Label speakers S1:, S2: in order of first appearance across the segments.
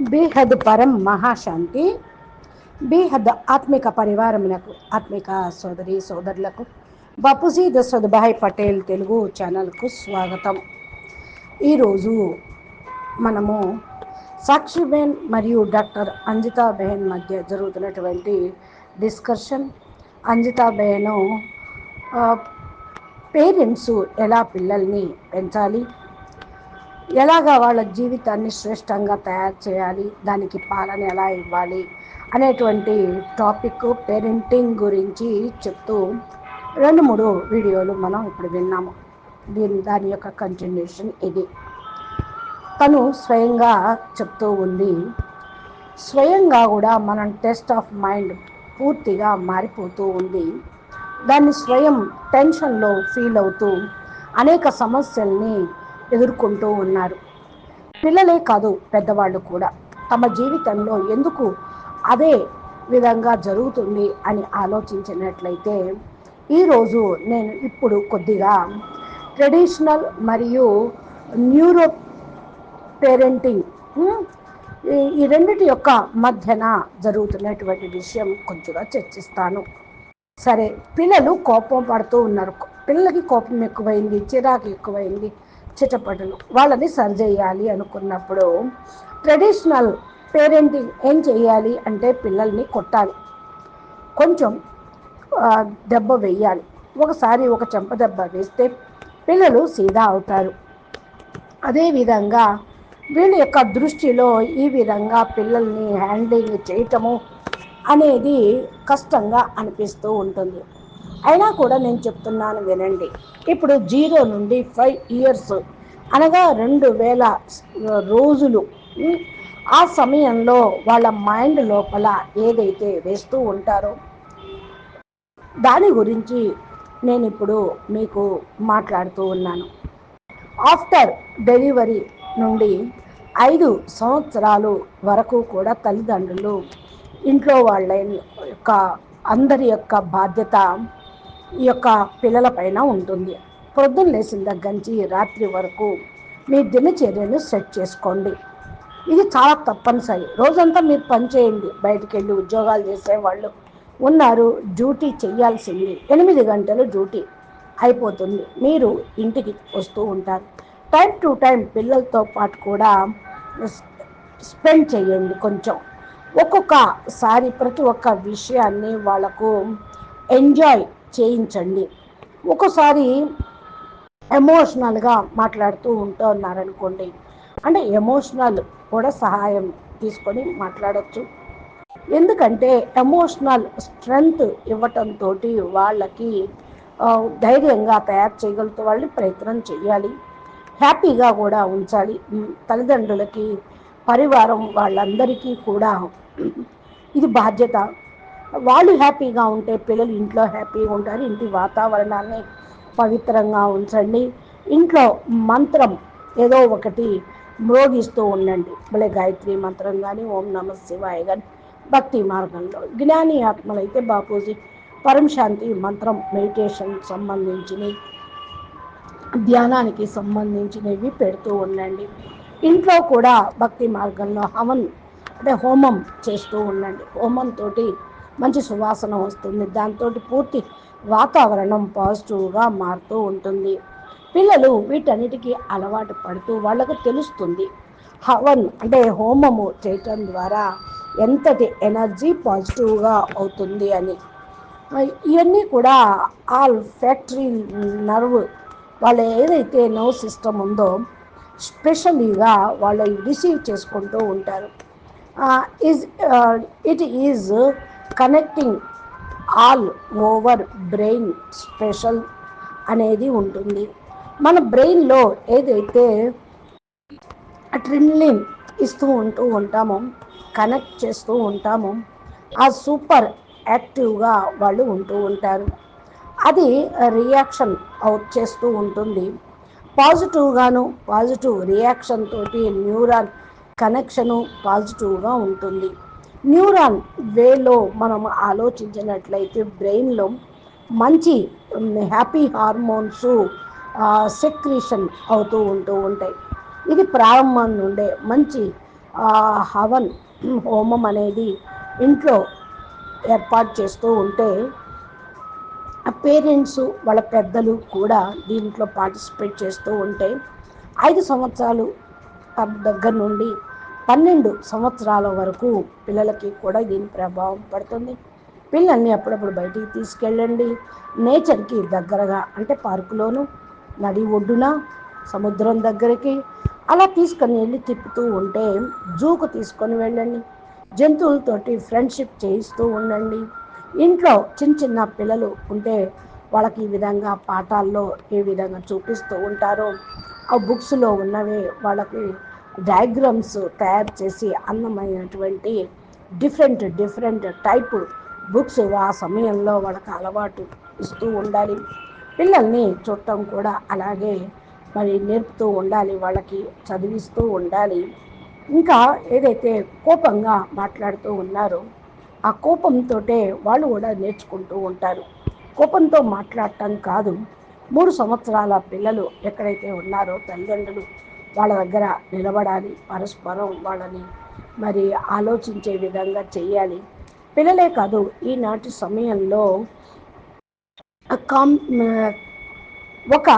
S1: బేహద్ పరం మహాశాంతి బేహద్ ఆత్మిక పరివారమునకు ఆత్మిక సోదరి సోదరులకు బాపూజీ దశరథ్ పటేల్ తెలుగు ఛానల్కు స్వాగతం. ఈరోజు మనము సాక్షిబేన్ మరియు డాక్టర్ అంజితాబెహన్ మధ్య జరుగుతున్నటువంటి డిస్కషన్. అంజితాబెహన్ పేరెంట్స్ ఎలా పిల్లల్ని పెంచాలి? ఎలాగా వాళ్ళ జీవితాన్ని శ్రేష్టంగా తయారు చేయాలి? దానికి పాలన ఎలా ఇవ్వాలి? అనేటువంటి టాపిక్ పేరెంటింగ్ గురించి చెప్తూ రెండు మూడు వీడియోలు మనం ఇప్పుడు విన్నాము. దీని దాని యొక్క కంటిన్యూషన్ ఇది. తను స్వయంగా చెప్తూ ఉంది స్వయంగా కూడా మనం టెస్ట్ ఆఫ్ మైండ్ పూర్తిగా మారిపోతూ ఉంది. దాన్ని స్వయం టెన్షన్లో ఫీల్ అవుతూ అనేక సమస్యల్ని ఎదుర్కొంటూ ఉన్నారు. పిల్లలే కాదు పెద్దవాళ్ళు కూడా. తమ జీవితంలో ఎందుకు అదే విధంగా జరుగుతుంది అని ఆలోచించినట్లయితే ఈరోజు నేను ఇప్పుడు కొద్దిగా ట్రెడిషనల్ మరియు న్యూరో పేరెంటింగ్ ఈ రెండిటి యొక్క మధ్యన జరుగుతున్నటువంటి విషయం కొంచెంగా చర్చిస్తాను. సరే పిల్లలు కోపం పడుతూ ఉన్నారు. పిల్లలకి కోపం ఎక్కువైంది చిరాకు ఎక్కువైంది. చిటపటలు. వాళ్ళని సరిచేయాలి అనుకున్నప్పుడు ట్రెడిషనల్ పేరెంటింగ్ ఏం చేయాలి అంటే పిల్లల్ని కొట్టాలి. కొంచెం దెబ్బ వేయాలి. ఒకసారి ఒక చెంప దెబ్బ వేస్తే పిల్లలు సీదా అవుతారు. అదేవిధంగా వీళ్ళ యొక్క దృష్టిలో ఈ విధంగా పిల్లల్ని హ్యాండ్లింగ్ చేయటము అనేది కష్టంగా అనిపిస్తూ ఉంటుంది. అయినా కూడా నేను చెప్తున్నాను వినండి. ఇప్పుడు జీరో నుండి ఫైవ్ ఇయర్స్ అనగా రెండు వేల రోజులు ఆ సమయంలో వాళ్ళ మైండ్ లోపల ఏదైతే వేస్తూ ఉంటారో దాని గురించి నేను ఇప్పుడు మీకు మాట్లాడుతూ ఉన్నాను. ఆఫ్టర్ డెలివరీ నుండి ఐదు సంవత్సరాలు వరకు కూడా తల్లిదండ్రులు ఇంట్లో వాళ్ళ యొక్క అందరి యొక్క బాధ్యత ఈ యొక్క పిల్లల పైన ఉంటుంది. పొద్దున్న లేచిన దగ్గర నుంచి రాత్రి వరకు మీ దినచర్యను సెట్ చేసుకోండి. ఇది చాలా తప్పనిసరి. రోజంతా మీరు పని చేయండి. బయటికి వెళ్ళి ఉద్యోగాలు చేసేవాళ్ళు ఉన్నారు. డ్యూటీ చేయాల్సింది ఎనిమిది గంటలు డ్యూటీ అయిపోతుంది. మీరు ఇంటికి వస్తూ ఉంటారు. టైం టు టైం పిల్లలతో పాటు కూడా స్పెండ్ చేయండి కొంచెం. ఒక్కొక్కసారి ప్రతి ఒక్క విషయాన్ని వాళ్ళకు ఎంజాయ్ చేయించండి. ఒక్కోసారి ఎమోషనల్గా మాట్లాడుతూ ఉంటున్నారనుకోండి అంటే ఎమోషనల్ కూడా సహాయం తీసుకొని మాట్లాడచ్చు. ఎందుకంటే ఎమోషనల్ స్ట్రెంగ్త్ ఇవ్వటంతో వాళ్ళకి ధైర్యంగా తయారు చేయగలుగుతూ వాళ్ళని ప్రయత్నం చేయాలి. హ్యాపీగా కూడా ఉంచాలి. తల్లిదండ్రులకి పరివారం వాళ్ళందరికీ కూడా ఇది బాధ్యత. వాళ్ళు హ్యాపీగా ఉంటే పిల్లలు ఇంట్లో హ్యాపీగా ఉంటారు. ఇంటి వాతావరణాన్ని పవిత్రంగా ఉంచండి. ఇంట్లో మంత్రం ఏదో ఒకటి మ్రోగిస్తూ ఉండండి. భలే గాయత్రి మంత్రం కానీ ఓం నమ శివాయ కానీ భక్తి మార్గంలో. జ్ఞాని ఆత్మలైతే బాపూజీ పరంశాంతి మంత్రం మెడిటేషన్ సంబంధించినవి ధ్యానానికి సంబంధించినవి పెడుతూ ఉండండి. ఇంట్లో కూడా భక్తి మార్గంలో హవన్ అంటే హోమం చేస్తూ ఉండండి. హోమంతో మంచి సువాసన వస్తుంది. దాంతో పూర్తి వాతావరణం పాజిటివ్గా మారుతూ ఉంటుంది. పిల్లలు వీటన్నిటికీ అలవాటు పడుతూ వాళ్ళకు తెలుస్తుంది. హవన్ అంటే హోమము చేయటం ద్వారా ఎంతటి ఎనర్జీ పాజిటివ్గా అవుతుంది అని. ఇవన్నీ కూడా ఆల్ ఫ్యాక్టరీ నర్వ్ వాళ్ళ ఏదైతే నర్వ్ సిస్టమ్ ఉందో స్పెషలీగా వాళ్ళు రిసీవ్ చేసుకుంటూ ఉంటారు. Is it is connecting all over brain special అనేది ఉంటుంది. మన బ్రెయిన్లో ఏదైతే ట్రిన్లిన్ ఇస్తూ ఉంటూ ఉంటామో కనెక్ట్ చేస్తూ ఉంటామో ఆ సూపర్ యాక్టివ్గా వాళ్ళు ఉంటూ ఉంటారు. అది రియాక్షన్ అవుట్ చేస్తూ ఉంటుంది. పాజిటివ్గాను పాజిటివ్ రియాక్షన్ తోటి న్యూరాన్ కనెక్షను పాజిటివ్గా ఉంటుంది. న్యూరాన్ వేలో మనం ఆలోచించినట్లయితే బ్రెయిన్లో మంచి హ్యాపీ హార్మోన్స్ సెక్రీషన్ అవుతూ ఉంటూ ఉంటాయి. ఇది ప్రారంభం నుండే మంచి హవన్ హోమం అనేది ఇంట్లో ఏర్పాటు చేస్తూ ఉంటే పేరెంట్స్ వాళ్ళ పెద్దలు కూడా దీంట్లో పార్టిసిపేట్ చేస్తూ ఉంటే ఐదు సంవత్సరాలు దగ్గర నుండి పన్నెండు సంవత్సరాల వరకు పిల్లలకి కూడా దీని ప్రభావం పడుతుంది. పిల్లల్ని అప్పుడప్పుడు బయటికి తీసుకెళ్ళండి. నేచర్కి దగ్గరగా అంటే పార్కులోను నది ఒడ్డున సముద్రం దగ్గరికి అలా తీసుకొని వెళ్ళి తిప్పుతూ ఉంటే జూకు తీసుకొని వెళ్ళండి. జంతువులతోటి ఫ్రెండ్షిప్ చేయిస్తూ ఉండండి. ఇంట్లో చిన్న చిన్న పిల్లలు ఉంటే వాళ్ళకి ఈ విధంగా పాఠాల్లో ఏ విధంగా చూపిస్తూ ఉంటారో ఆ బుక్స్లో ఉన్నవే వాళ్ళకి డయాగ్రామ్స్ తయారు చేసి అందమైనటువంటి డిఫరెంట్ డిఫరెంట్ టైప్ బుక్స్ ఆ సమయంలో వాళ్ళకి అలవాటు ఇస్తూ ఉండాలి. పిల్లల్ని చూడటం కూడా అలాగే మరి నేర్పుతూ ఉండాలి వాళ్ళకి చదివిస్తూ ఉండాలి. ఇంకా ఏదైతే కోపంగా మాట్లాడుతూ ఉన్నారో ఆ కోపంతో వాళ్ళు కూడా నేర్చుకుంటూ ఉంటారు. కోపంతో మాట్లాడటం కాదు మూడు సంవత్సరాల పిల్లలు ఎక్కడైతే ఉన్నారో తల్లిదండ్రులు వాళ్ళ దగ్గర నిలబడాలి పరస్పరం వాళ్ళని మరి ఆలోచించే విధంగా చేయాలి. పిల్లలే కాదు ఈనాటి సమయంలో కాం ఒక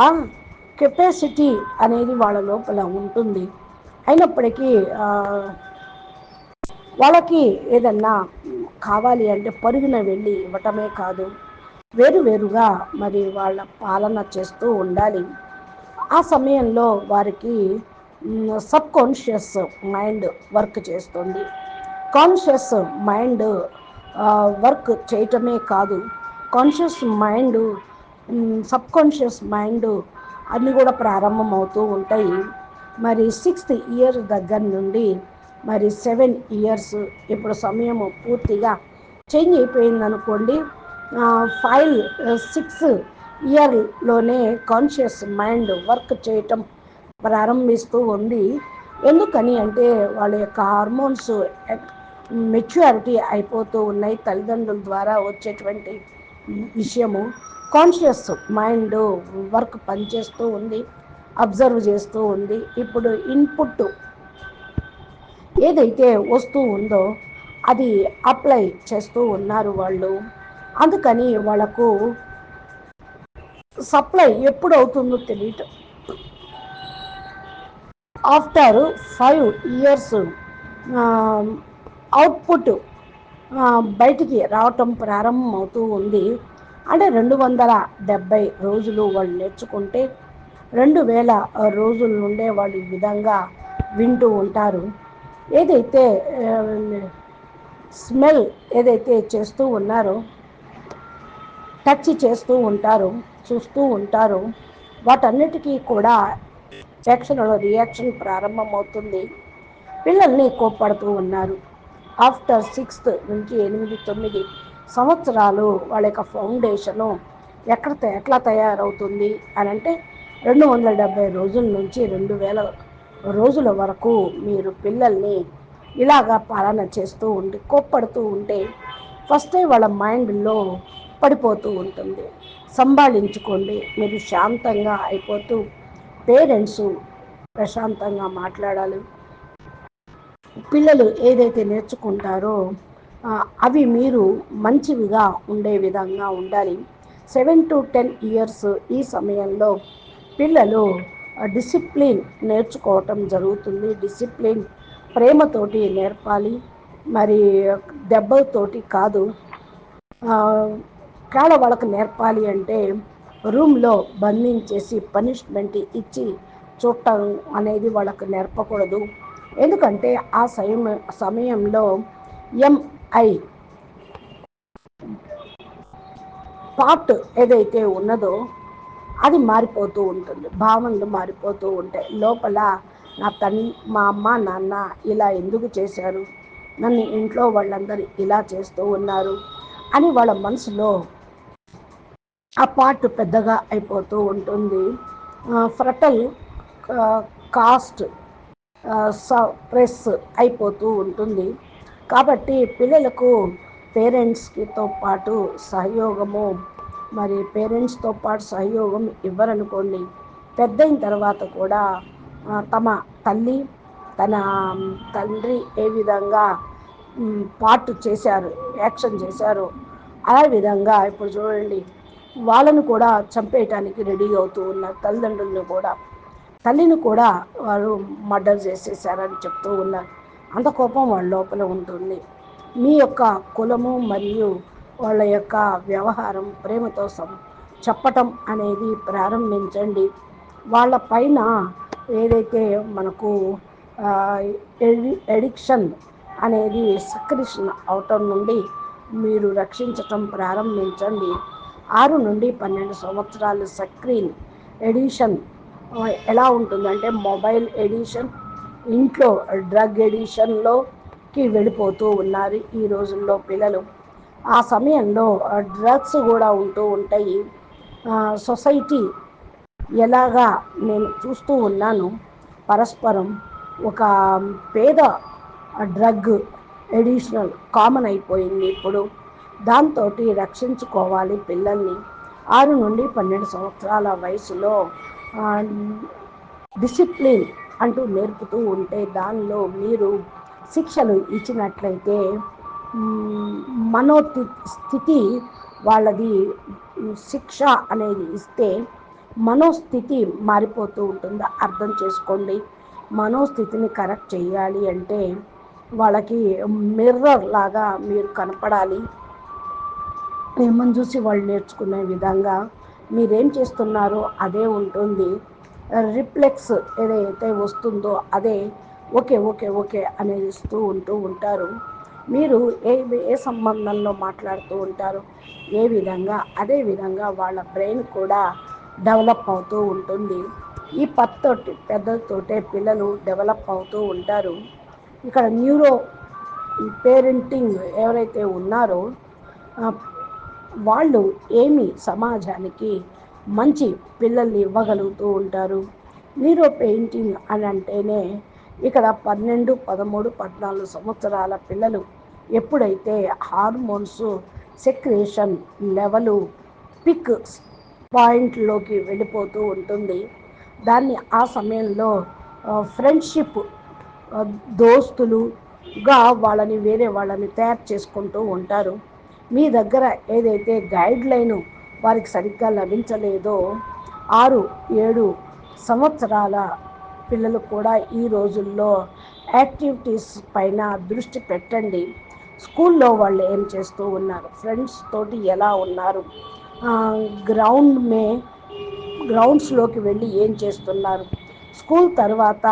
S1: కెపాసిటీ అనేది వాళ్ళ లోపల ఉంటుంది. అయినప్పటికీ వాళ్ళకి ఏదన్నా కావాలి అంటే పరుగున వెళ్ళి ఇవ్వటమే కాదు వేరువేరుగా మరి వాళ్ళ పాలన చేస్తూ ఉండాలి. ఆ సమయంలో వారికి సబ్ కాన్షియస్ మైండ్ వర్క్ చేస్తుంది. కాన్షియస్ మైండ్ వర్క్ చేయటమే కాదు. Conscious mind subconscious mind అన్నీ కూడా ప్రారంభం అవుతూ ఉంటాయి. మరి సిక్స్త్ ఇయర్ దగ్గర నుండి మరి సెవెన్ ఇయర్స్ ఇప్పుడు సమయం పూర్తిగా చేంజ్ అయిపోయింది అనుకోండి ఫైవ్ సిక్స్ ఇయర్లోనే కాన్షియస్ మైండ్ వర్క్ చేయటం ప్రారంభిస్తూ ఉంది. ఎందుకని అంటే వాళ్ళ యొక్క హార్మోన్స్ మెచ్యూరిటీ అయిపోతూ ఉన్నాయి. తల్లిదండ్రుల ద్వారా వచ్చేటువంటి విషయము కాన్షియస్ మైండ్ వర్క్ పనిచేస్తూ ఉంది. అబ్జర్వ్ చేస్తూ ఉంది. ఇప్పుడు ఇన్పుట్ ఏదైతే వస్తూ ఉందో అది అప్లై చేస్తూ ఉన్నారు వాళ్ళు. అందుకని వాళ్ళకు సప్లై ఎప్పుడు అవుతుందో తెలియటం. ఆఫ్టర్ ఫైవ్ ఇయర్స్ అవుట్పుట్ బయటికి రావటం ప్రారంభం అవుతూ ఉంది. అంటే రెండు వందల డెబ్భై రోజులు వాళ్ళు నేర్చుకుంటే రెండు వేల రోజుల నుండే వాళ్ళు ఈ విధంగా వింటూ ఉంటారు. ఏదైతే స్మెల్ ఏదైతే చేస్తూ ఉన్నారో టచ్ చేస్తూ ఉంటారు చూస్తూ ఉంటారు. వాటన్నిటికీ కూడా సెక్షన్లో రియాక్షన్ ప్రారంభమవుతుంది. పిల్లల్ని కోప్పడుతూ ఉన్నారు. ఆఫ్టర్ సిక్స్త్ నుంచి ఎనిమిది తొమ్మిది సంవత్సరాలు వాళ్ళ యొక్క ఫౌండేషను ఎక్కడ ఎట్లా తయారవుతుంది అని అంటే రెండు వందల డెబ్భై రోజుల నుంచి రెండు వేల రోజుల వరకు మీరు పిల్లల్ని ఇలాగా పాలన చేస్తూ ఉండి కోప్పడుతూ ఉంటే ఫస్టే వాళ్ళ మైండ్లో పడిపోతూ ఉంటుంది. సంభాళించుకోండి. మీరు శాంతంగా అయిపోతూ పేరెంట్స్ ప్రశాంతంగా మాట్లాడాలి. పిల్లలు ఏదైతే నేర్చుకుంటారో అవి మీరు మంచివిగా ఉండే విధంగా ఉండాలి. సెవెన్ టు టెన్ ఇయర్స్ ఈ సమయంలో పిల్లలు డిసిప్లిన్ నేర్చుకోవటం జరుగుతుంది. డిసిప్లిన్ ప్రేమతోటి నేర్పాలి. మరి దెబ్బతోటి కాదు. కాడ వాళ్ళకి నేర్పాలి అంటే రూమ్లో బంధించేసి పనిష్మెంట్ ఇచ్చి చూడటం అనేది వాళ్ళకు నేర్పకూడదు. ఎందుకంటే ఆ సమయం సమయంలో ఎంఐ పార్ట్ ఏదైతే ఉన్నదో అది మారిపోతూ ఉంటుంది. భావనలు మారిపోతూ ఉంటాయి. లోపల నా తల్లి మా అమ్మ నాన్న ఇలా ఎందుకు చేశారు? నన్ను ఇంట్లో వాళ్ళందరూ ఇలా చేస్తూ ఉన్నారు అని వాళ్ళ మనసులో ఆ పార్ట్ పెద్దగా అయిపోతూ ఉంటుంది. ఫ్రటల్ కాస్ట్ ప్రెస్ అయిపోతూ ఉంటుంది. కాబట్టి పిల్లలకు పేరెంట్స్తో పాటు సహయోగము మరి పేరెంట్స్తో పాటు సహయోగం ఇవ్వరనుకోండి పెద్దయిన తర్వాత కూడా తమ తల్లి తన తండ్రి ఏ విధంగా పార్ట్ చేశారు యాక్షన్ చేశారు ఆ విధంగా ఇప్పుడు చూడండి వాళ్ళను కూడా చంపేయటానికి రెడీ అవుతూ ఉన్న తల్లిదండ్రులను కూడా తల్లిని కూడా వారు మర్డర్ చేసేసారని చెప్తూ ఉన్నారు. అంత కోపం వాళ్ళ లోపల ఉంటుంది. మీ యొక్క కులము మరియు వాళ్ళ యొక్క వ్యవహారం ప్రేమతో చెప్పటం అనేది ప్రారంభించండి. వాళ్ళ పైన ఏదైతే మనకు ఎడి ఎడిక్షన్ అనేది సక్రిషన్ అవటం నుండి మీరు రక్షించటం ప్రారంభించండి. ఆరు నుండి పన్నెండు సంవత్సరాలు సక్రీన్ ఎడిషన్ ఎలా ఉంటుందంటే మొబైల్ ఎడిషన్ ఇంట్లో డ్రగ్ ఎడిషన్లోకి వెళ్ళిపోతూ ఉన్నారు ఈ రోజుల్లో పిల్లలు. ఆ సమయంలో డ్రగ్స్ కూడా ఉంటూ ఉంటాయి. సొసైటీ ఎలాగా నేను చూస్తూ ఉన్నాను పరస్పరం ఒక పేద డ్రగ్ ఎడిషనల్ కామన్ అయిపోయింది ఇప్పుడు. దాంతో రక్షించుకోవాలి పిల్లల్ని. ఆరు నుండి పన్నెండు సంవత్సరాల వయసులో డిసిప్లిన్ అంటూ నేర్పుతూ ఉంటే దానిలో మీరు శిక్షలు ఇచ్చినట్లయితే మనోతి స్థితి వాళ్ళది శిక్ష అనేది ఇస్తే మనోస్థితి మారిపోతూ ఉంటుంది. అర్థం చేసుకోండి. మనోస్థితిని కరెక్ట్ చేయాలి అంటే వాళ్ళకి మిర్రర్ లాగా మీరు కనపడాలి. ప్రేమను చూసి వాళ్ళు నేర్చుకునే విధంగా మీరేం చేస్తున్నారో అదే ఉంటుంది. రిఫ్లెక్స్ ఏదైతే వస్తుందో అదే ఓకే ఓకే ఓకే అనేది ఇస్తూ ఉంటూ ఉంటారు. మీరు ఏ ఏ సంబంధంలో మాట్లాడుతూ ఉంటారు? ఏ విధంగా? అదే విధంగా వాళ్ళ బ్రెయిన్ కూడా డెవలప్ అవుతూ ఉంటుంది. ఈ పత్తోటి పెద్దలతోటే పిల్లలు డెవలప్ అవుతూ ఉంటారు. ఇక్కడ న్యూరో పేరెంటింగ్ ఎవరైతే ఉన్నారో వాళ్ళు ఏమి సమాజానికి మంచి పిల్లల్ని ఇవ్వగలుగుతూ ఉంటారు. మీరు పెయింటింగ్ అని అంటేనే ఇక్కడ పన్నెండు పదమూడు పద్నాలుగు సంవత్సరాల పిల్లలు ఎప్పుడైతే హార్మోన్స్ సెక్రేషన్ లెవెలు పిక్ పాయింట్లోకి వెళ్ళిపోతూ ఉంటుంది దాన్ని ఆ సమయంలో ఫ్రెండ్షిప్ దోస్తులుగా వాళ్ళని వేరే వాళ్ళని తయారు చేసుకుంటూ ఉంటారు. మీ దగ్గర ఏదైతే గైడ్ లైను వారికి సరిగ్గా లభించలేదో ఆరు ఏడు సంవత్సరాల పిల్లలు కూడా ఈ రోజుల్లో యాక్టివిటీస్ పైన దృష్టి పెట్టండి. స్కూల్లో వాళ్ళు ఏం చేస్తూ ఉన్నారు? ఫ్రెండ్స్ తోటి ఎలా ఉన్నారు? గ్రౌండ్ మే గ్రౌండ్స్లోకి వెళ్ళి ఏం చేస్తున్నారు? స్కూల్ తర్వాత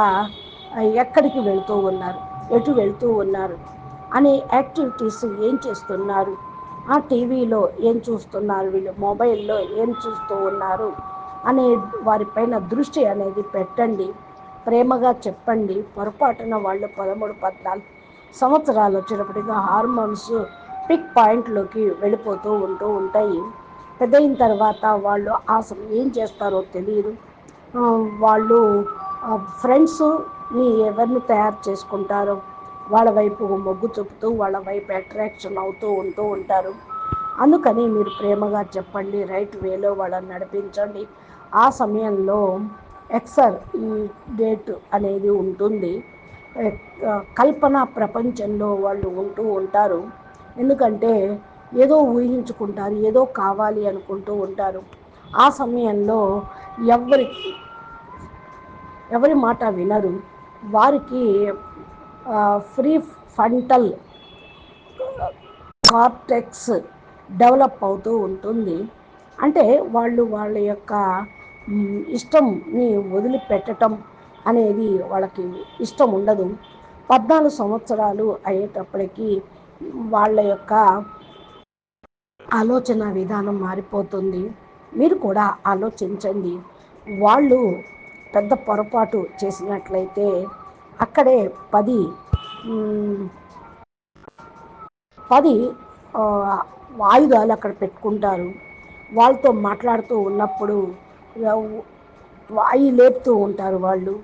S1: ఎక్కడికి వెళ్తూ ఉన్నారు? ఎటు వెళ్తూ ఉన్నారు? అనే యాక్టివిటీస్ ఏం చేస్తున్నారు? ఆ టీవీలో ఏం చూస్తున్నారు వీళ్ళు? మొబైల్లో ఏం చూస్తూ ఉన్నారు? అనే వారిపైన దృష్టి అనేది పెట్టండి. ప్రేమగా చెప్పండి. పొరపాటున వాళ్ళు పదమూడు పద్నాలుగు సంవత్సరాలు వచ్చేటప్పటిగా హార్మోన్స్ పిక్ పాయింట్లోకి వెళ్ళిపోతూ ఉంటూ ఉంటాయి. పెద్దయిన తర్వాత వాళ్ళు అసలు ఏం చేస్తారో తెలియదు. వాళ్ళు ఫ్రెండ్స్ని ఎవరిని తయారు చేసుకుంటారో? వాళ్ళ వైపు మొగ్గు చూపుతూ వాళ్ళ వైపు అట్రాక్షన్ అవుతూ ఉంటూ ఉంటారు. అందుకని మీరు ప్రేమగా చెప్పండి రైట్ వేలో వాళ్ళని నడిపించండి. ఆ సమయంలో ఎక్సర్ ఈ డేట్ అనేది ఉంటుంది. కల్పన ప్రపంచంలో వాళ్ళు ఉంటూ ఉంటారు. ఎందుకంటే ఏదో ఊహించుకుంటారు ఏదో కావాలి అనుకుంటూ ఉంటారు. ఆ సమయంలో ఎవరికి ఎవరి మాట వినరు. వారికి ఫ్రీ ఫంటల్ కార్టెక్స్ డెవలప్ అవుతూ ఉంటుంది. అంటే వాళ్ళు వాళ్ళ యొక్క ఇష్టంని వదిలిపెట్టడం అనేది వాళ్ళకి ఇష్టం ఉండదు. పద్నాలుగు సంవత్సరాలు అయ్యేటప్పటికీ వాళ్ళ యొక్క ఆలోచన విధానం మారిపోతుంది. మీరు కూడా ఆలోచించండి. వాళ్ళు పెద్ద పొరపాటు చేసినట్లయితే అక్కడే పది పది ఆయుధాలు అక్కడ పెట్టుకుంటారు. వాళ్ళతో మాట్లాడుతూ ఉన్నప్పుడు వాయి లేపుతూ ఉంటారు వాళ్ళు.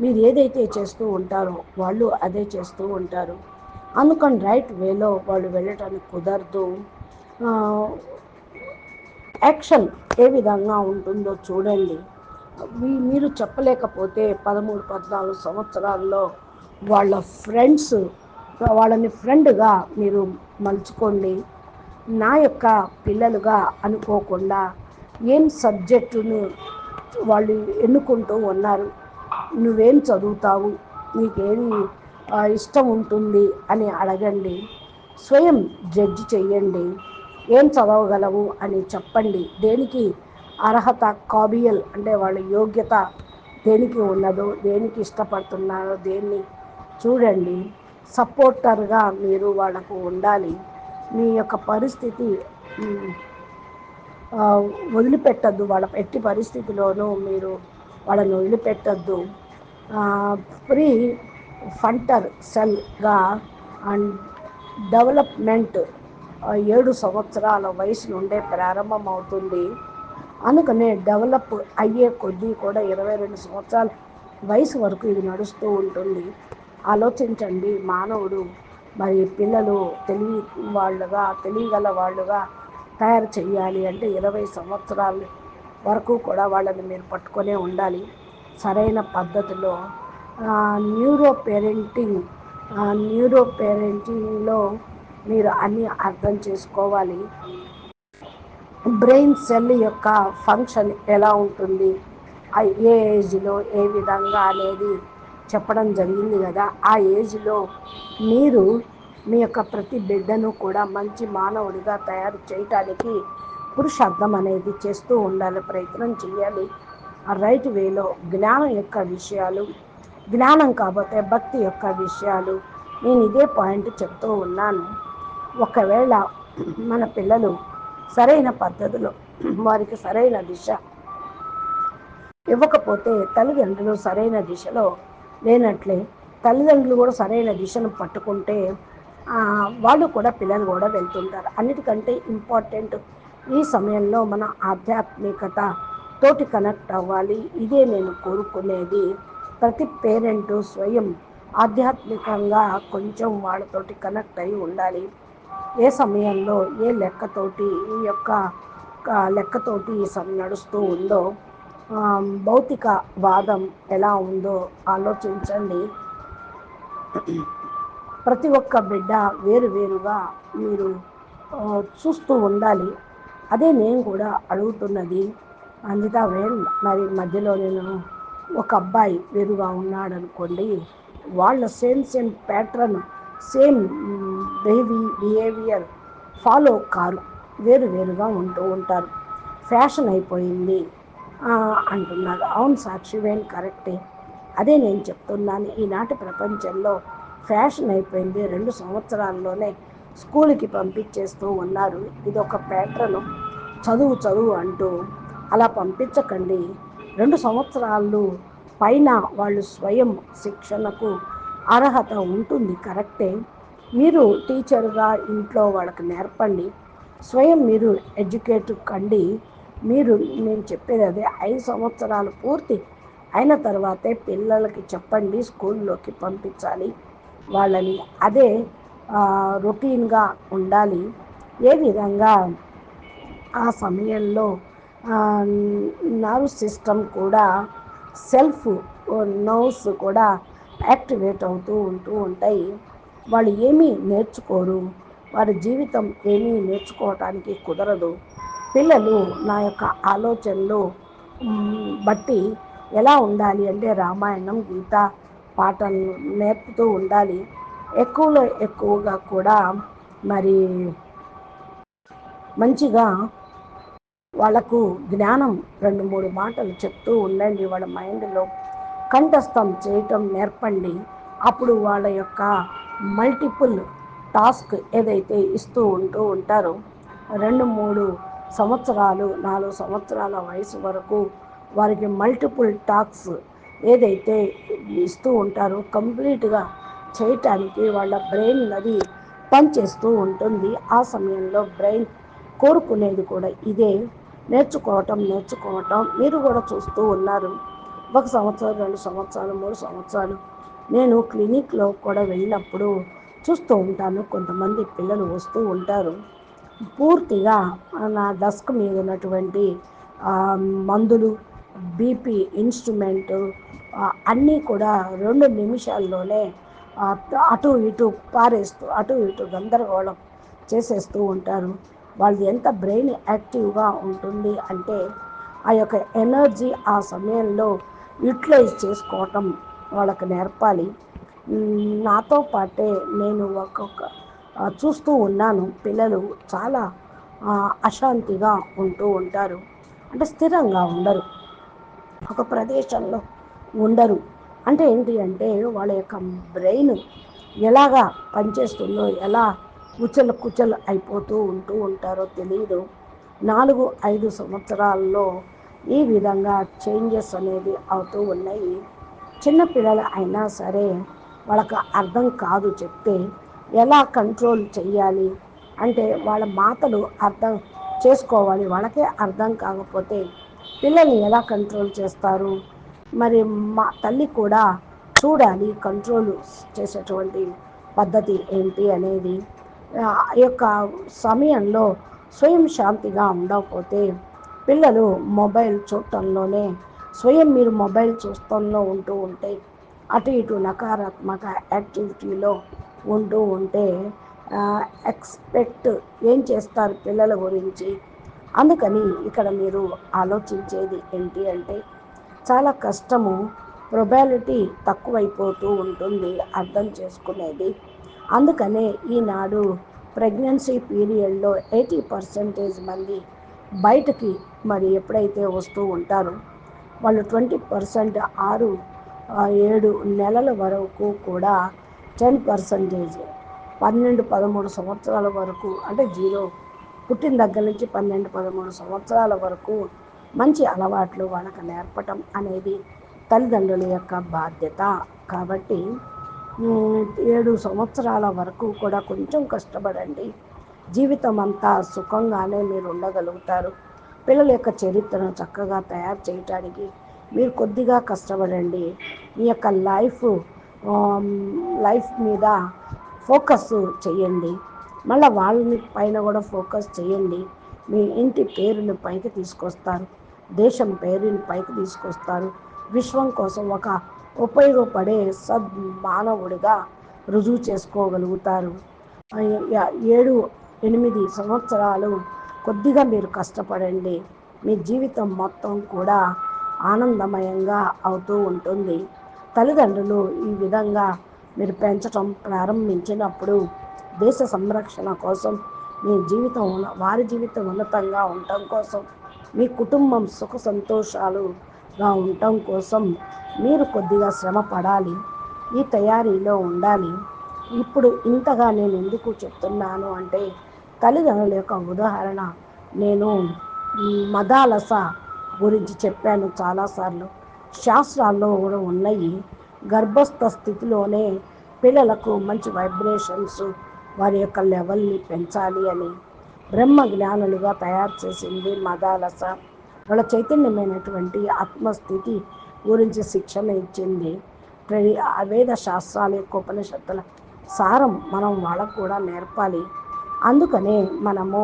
S1: మీరు ఏదైతే చేస్తూ ఉంటారో వాళ్ళు అదే చేస్తూ ఉంటారు. అందుకని రైట్ వేలో వాళ్ళు వెళ్ళటానికి కుదరదు. యాక్షన్ ఏ విధంగా ఉంటుందో చూడండి. మీరు చెప్పలేకపోతే పదమూడు పద్నాలుగు సంవత్సరాల్లో వాళ్ళ ఫ్రెండ్స్ వాళ్ళని ఫ్రెండ్గా మీరు మలుచుకోండి. నా యొక్క పిల్లలుగా అనుకోకుండా ఏం సబ్జెక్టును వాళ్ళు ఎన్నుకుంటూ ఉన్నారు? నువ్వేం చదువుతావు? నీకేమి ఇష్టం ఉంటుంది అని అడగండి. స్వయం జడ్జి చెయ్యండి. ఏం చదవగలవు అని చెప్పండి. దేనికి అర్హత కాబియల్ అంటే వాళ్ళ యోగ్యత దేనికి ఉన్నదో దేనికి ఇష్టపడుతున్నారో దేన్ని చూడండి. సపోర్టర్గా మీరు వాళ్ళకు ఉండాలి. మీ యొక్క పరిస్థితి వదిలిపెట్టద్దు. వాళ్ళ ఎట్టి పరిస్థితిలోనూ మీరు వాళ్ళని వదిలిపెట్టద్దు. ఫ్రీ ఫంటర్ సెల్గా అండ్ డెవలప్మెంట్ ఏడు సంవత్సరాల వయసు నుండే ప్రారంభమవుతుంది. అందుకనే డెవలప్ అయ్యే కొద్దీ కూడా ఇరవై రెండు సంవత్సరాల వయసు వరకు ఇది నడుస్తూ ఉంటుంది. ఆలోచించండి మానవుడు మరి పిల్లలు తెలివి వాళ్ళుగా తెలియగల వాళ్ళుగా తయారు చేయాలి అంటే ఇరవై సంవత్సరాల వరకు కూడా వాళ్ళని మీరు పట్టుకొనే ఉండాలి. సరైన పద్ధతిలో న్యూరో పేరెంటింగ్ న్యూరో పేరెంటింగ్లో మీరు అన్నీ అర్థం చేసుకోవాలి. బ్రెయిన్ సెల్ యొక్క ఫంక్షన్ ఎలా ఉంటుంది? ఏ ఏజ్లో ఏ విధంగా అనేది చెప్పడం జరిగింది కదా. ఆ ఏజ్లో మీరు మీ యొక్క ప్రతి బిడ్డను కూడా మంచి మానవుడిగా తయారు చేయటానికి పురుషార్థం అనేది చేస్తూ ఉండాలి ప్రయత్నం చేయాలి. ఆ రైట్ వేలో జ్ఞానం యొక్క విషయాలు జ్ఞానం కాకపోతే భక్తి యొక్క విషయాలు. నేను ఇదే పాయింట్ చెప్తూ ఉన్నాను. ఒకవేళ మన పిల్లలు సరైన పద్ధతిలో వారికి సరైన దిశ ఇవ్వకపోతే తల్లిదండ్రులు సరైన దిశలో లేనట్లే తల్లిదండ్రులు కూడా సరైన దిశను పట్టుకుంటే వాళ్ళు కూడా పిల్లలు కూడా వెళ్తుంటారు. అన్నిటికంటే ఇంపార్టెంట్ ఈ సమయంలో మన ఆధ్యాత్మికత తోటి కనెక్ట్ అవ్వాలి. ఇదే నేను కోరుకునేది. ప్రతి పేరెంటు స్వయం ఆధ్యాత్మికంగా కొంచెం వాళ్ళతోటి కనెక్ట్ అయి ఉండాలి. ఏ సమయంలో ఏ లెక్కతోటి ఈ యొక్క లెక్కతోటి నడుస్తూ ఉందో భౌతిక వాదం ఎలా ఉందో ఆలోచించండి. ప్రతి ఒక్క బిడ్డ వేరు వేరుగా మీరు చూస్తూ ఉండాలి. అదే నేను కూడా అడుగుతున్నది. అందితా వేల్ మరి మధ్యలో నేను ఒక అబ్బాయి వేరుగా ఉన్నాడనుకోండి వాళ్ళ same same pattern same behave behaviour follow car. వేరు వేరుగా ఉంటూ ఉంటారు. ఫ్యాషన్ అయిపోయింది అంటున్నారు అవును సాక్షివేణ్ కరెక్టే. అదే నేను చెప్తున్నాను. ఈనాటి ప్రపంచంలో ఫ్యాషన్ అయిపోయింది. రెండు సంవత్సరాల్లోనే స్కూల్కి పంపించేస్తూ ఉన్నారు. ఇది ఒక ప్యాటర్న్. చదువు చదువు అంటూ అలా పంపించకండి. రెండు సంవత్సరాలు పైన వాళ్ళు స్వయం శిక్షణకు అర్హత ఉంటుంది. కరెక్టే. మీరు టీచర్గా ఇంట్లో వాళ్ళకి నేర్పండి. స్వయం మీరు ఎడ్యుకేట్ కండి. మీరు నేను చెప్పేది అదే ఐదు సంవత్సరాలు పూర్తి అయిన తర్వాతే పిల్లలకి చెప్పండి స్కూల్లోకి పంపించాలి. వాళ్ళని అదే రొటీన్గా ఉండాలి. ఏ విధంగా ఆ సమయంలో నర్వ్ సిస్టమ్ కూడా సెల్ఫ్ నర్వ్స్ కూడా యాక్టివేట్ అవుతూ ఉంటూ ఉంటాయి. వాళ్ళు ఏమీ నేర్చుకోరు. వారి జీవితం ఏమీ నేర్చుకోవటానికి కుదరదు. పిల్లలు నా యొక్క ఆలోచనలు బట్టి ఎలా ఉండాలి అంటే రామాయణం గీత పాటలు నేర్పుతూ ఉండాలి. ఎక్కువలో ఎక్కువగా కూడా మరి మంచిగా వాళ్ళకు జ్ఞానం రెండు మూడు మాటలు చెప్తూ ఉండండి వాళ్ళ మైండ్లో. కంఠస్థం చేయటం నేర్పండి. అప్పుడు వాళ్ళ యొక్క మల్టిపుల్ టాస్క్ ఏదైతే ఇస్తూ ఉంటూ ఉంటారో రెండు మూడు సంవత్సరాలు నాలుగు సంవత్సరాల వయసు వరకు వారికి మల్టిపుల్ టాస్క్ ఏదైతే ఇస్తూ ఉంటారో కంప్లీట్గా చేయటానికి వాళ్ళ బ్రెయిన్ అది పనిచేస్తూ ఉంటుంది. ఆ సమయంలో బ్రెయిన్ కోరుకునేది కూడా ఇదే. నేర్చుకోవటం నేర్చుకోవటం. మీరు కూడా చూస్తూ ఉన్నారు. ఒక సంవత్సరం రెండు సంవత్సరాలు మూడు సంవత్సరాలు నేను క్లినిక్లో కూడా వెళ్ళినప్పుడు చూస్తూ ఉంటాను. కొంతమంది పిల్లలు వస్తూ ఉంటారు. పూర్తిగా నా డస్క్ మీద ఉన్నటువంటి మందులు బీపీ ఇన్స్ట్రుమెంటు అన్నీ కూడా రెండు నిమిషాల్లోనే అటు ఇటు పారేస్తూ అటు ఇటు గందరగోళం చేసేస్తూ ఉంటారు. వాళ్ళది ఎంత బ్రెయిన్ యాక్టివ్గా ఉంటుంది అంటే ఆ యొక్క ఎనర్జీ ఆ సమయంలో యూటిలైజ్ చేసుకోవటం వాళ్ళకి నేర్పాలి. నాతో పాటే నేను ఒక్కొక్క చూస్తూ ఉన్నాను. పిల్లలు చాలా అశాంతిగా ఉంటూ ఉంటారు. అంటే స్థిరంగా ఉండరు. ఒక ప్రదేశంలో ఉండరు. అంటే ఏంటి అంటే వాళ్ళ యొక్క బ్రెయిన్ ఎలాగా పనిచేస్తుందో ఎలా కుచలు కుచలు అయిపోతూ ఉంటూ ఉంటారో తెలియదు నాలుగు ఐదు సంవత్సరాల్లో ఈ విధంగా చేంజెస్ అనేది అవుతూ ఉన్నాయి. చిన్నపిల్లలు అయినా సరే వాళ్ళకి అర్థం కాదు చెప్తే ఎలా కంట్రోల్ చెయ్యాలి? అంటే వాళ్ళ మాటలు అర్థం చేసుకోవాలి. వాళ్ళకే అర్థం కాకపోతే పిల్లల్ని ఎలా కంట్రోల్ చేస్తారు? మరి మా తల్లి కూడా చూడాలి కంట్రోల్ చేసేటువంటి పద్ధతి ఏంటి అనేది. ఆ యొక్క సమయంలో స్వయం శాంతిగా ఉండకపోతే పిల్లలు మొబైల్ చూడటంలోనే స్వయం మీరు మొబైల్ చూస్తంలో ఉంటూ ఉంటే అటు ఇటు నకారాత్మక యాక్టివిటీలో ఉంటూ ఉంటే ఎక్స్పెక్ట్ ఏం చేస్తారు పిల్లల గురించి? అందుకని ఇక్కడ మీరు ఆలోచించేది ఏంటి అంటే చాలా కష్టము ప్రొబాలిటీ తక్కువైపోతూ ఉంటుంది అర్థం చేసుకునేది. అందుకనే ఈనాడు ప్రెగ్నెన్సీ పీరియడ్లో ఎయిటీ పర్సెంటేజ్ మంది బయటకి మరి ఎప్పుడైతే వస్తూ ఉంటారో వాళ్ళు ట్వంటీ పర్సెంట్ ఆరు ఏడు నెలల వరకు కూడా టెన్ పర్సంటేజ్ పన్నెండు పదమూడు సంవత్సరాల వరకు అంటే జీరో పుట్టిన దగ్గర నుంచి పన్నెండు పదమూడు సంవత్సరాల వరకు మంచి అలవాట్లు వాళ్ళకి నేర్పటం అనేది తల్లిదండ్రుల యొక్క బాధ్యత. కాబట్టి ఏడు సంవత్సరాల వరకు కూడా కొంచెం కష్టపడండి. జీవితం అంతా సుఖంగానే మీరు ఉండగలుగుతారు. పిల్లల యొక్క చరిత్రను చక్కగా తయారు చేయటానికి మీరు కొద్దిగా కష్టపడండి. మీ యొక్క లైఫ్ లైఫ్ మీద ఫోకస్ చేయండి. మళ్ళీ వాళ్ళని పైన కూడా ఫోకస్ చేయండి. మీ ఇంటి పేరుని పైకి తీసుకొస్తారు. దేశం పేరుని పైకి తీసుకొస్తారు. విశ్వం కోసం ఒక ఉపయోగపడే సద్ మానవుడిగా రుజువు చేసుకోగలుగుతారు. ఏడు ఎనిమిది సంవత్సరాలు కొద్దిగా మీరు కష్టపడండి. మీ జీవితం మొత్తం కూడా ఆనందమయంగా అవుతూ ఉంటుంది. తల్లిదండ్రులు ఈ విధంగా మీరు పెంచటం ప్రారంభించినప్పుడు దేశ సంరక్షణ కోసం మీ జీవితం వారి జీవితం ఉన్నతంగా ఉండటం కోసం మీ కుటుంబం సుఖ సంతోషాలుగా ఉండటం కోసం మీరు కొద్దిగా శ్రమ పడాలి. ఈ తయారీలో ఉండాలి. ఇప్పుడు ఇంతగా నేను ఎందుకు చెప్తున్నాను అంటే తల్లిదండ్రుల యొక్క ఉదాహరణ నేను మదాలస గురించి చెప్పాను చాలాసార్లు. శాస్త్రాల్లో కూడా ఉన్నాయి. గర్భస్థ స్థితిలోనే పిల్లలకు మంచి వైబ్రేషన్స్ వారి యొక్క లెవెల్ని పెంచాలి అని బ్రహ్మ జ్ఞానులుగా తయారు చేసింది మదాలస. వాళ్ళ చైతన్యమైనటువంటి ఆత్మస్థితి గురించి శిక్షణ ఇచ్చింది. వేద శాస్త్రాల యొక్క ఉపనిషత్తుల సారం మనం వాళ్ళకు కూడా నేర్పాలి. అందుకనే మనము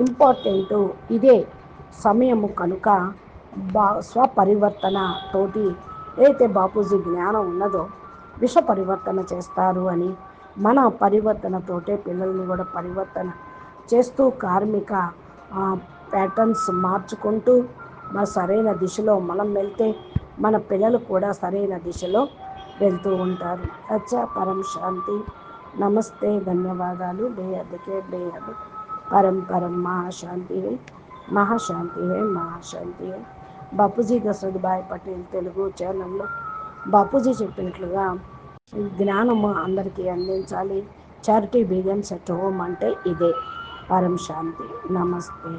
S1: ఇంపార్టెంట్ ఇదే సమయము కనుక బా స్వపరివర్తన తోటి ఏదైతే బాపూజీ జ్ఞానం ఉన్నదో విష పరివర్తన చేస్తారు అని మన పరివర్తనతోటే పిల్లల్ని కూడా పరివర్తన చేస్తూ కార్మిక ప్యాటర్న్స్ మార్చుకుంటూ మన సరైన దిశలో మనం వెళ్తే మన పిల్లలు కూడా సరైన దిశలో వెళ్తూ ఉంటారు. అచ్చా పరం శాంతి. నమస్తే ధన్యవాదాలు. బేహద్కే బేహద్ పరం పరం మహాశాంతి మహాశాంతి హై మహాశాంతి హై. బాపూజీ దశరథభాయ్ పటేల్ తెలుగు ఛానల్లో బాపూజీ చెప్పినట్లుగా జ్ఞానము అందరికీ అందించాలి. చారిటీ బిగన్స్ అట్ హోమ్ అంటే ఇదే. పరం శాంతి. నమస్తే.